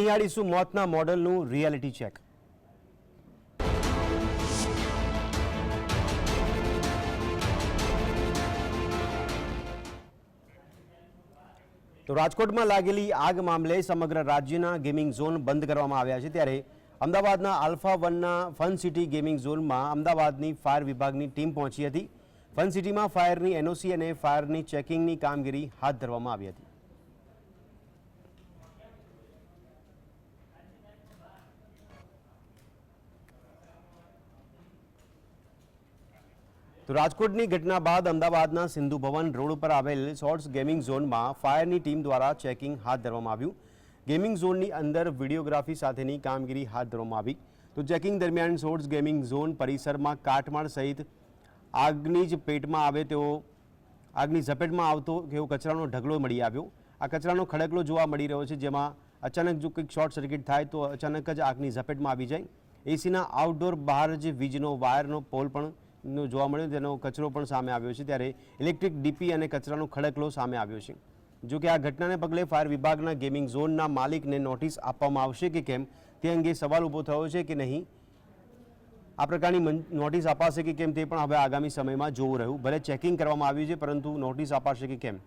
નિહાળીશું મોતના મોડલનું reality check તો રાજકોટમાં લાગેલી આગ મામલે સમગ્ર રાજ્યના ગેમિંગ ઝોન બંધ કરવામાં આવ્યા છે. ત્યારે અમદાવાદના આલ્ફા વનના ફન સિટી ગેમિંગ ઝોનમાં અમદાવાદની ફાયર વિભાગની ટીમ પહોંચી હતી. ફન સિટીમાં ફાયરની એનઓસી અને ફાયરની ચેકિંગની કામગીરી હાથ ધરવામાં આવી હતી. તો રાજકોટની ઘટના બાદ અમદાવાદના સિંધુ ભવન રોડ ઉપર આવેલ શોર્ટ્સ ગેમિંગ ઝોનમાં ફાયરની ટીમ દ્વારા ચેકિંગ હાથ ધરવામાં આવ્યું. ગેમિંગ ઝોનની અંદર વિડીયોગ્રાફી સાથેની કામગીરી હાથ ધરવામાં આવી. તો ચેકિંગ દરમિયાન શોર્ટ્સ ગેમિંગ ઝોન પરિસરમાં કાટમાળ સહિત આગની જ પેટમાં આવે તેવો, આગની ઝપેટમાં આવતો એવો કચરાનો ઢગલો મળી આવ્યો. આ કચરાનો ખડકલો જોવા મળી રહ્યો છે, જેમાં અચાનક જો કંઈક શોર્ટ સર્કિટ થાય તો અચાનક જ આગની ઝપેટમાં આવી જાય. એસીના આઉટડોર બહાર જે વીજનો વાયરનો પોલ પણ નો જોવા મળ્યું તેનો કચરો પણ સામે આવ્યો છે. ત્યારે ઇલેક્ટ્રિક ડીપી અને કચરાનો ખડકલો સામે આવ્યો છે. જો કે આ ઘટનાને પગલે ફાયર વિભાગના ગેમિંગ ઝોનના માલિકને નોટિસ આપવામાં આવશે કે કેમ? તે અંગે સવાલ ઊભો થયો છે કે નહીં? આ પ્રકારની નોટિસ અપાશે કે કેમ તે પણ હવે આગામી સમયમાં જોવું રહ્યું. ભલે ચેકિંગ કરવામાં આવ્યું છે, પરંતુ નોટિસ અપાશે કે કેમ?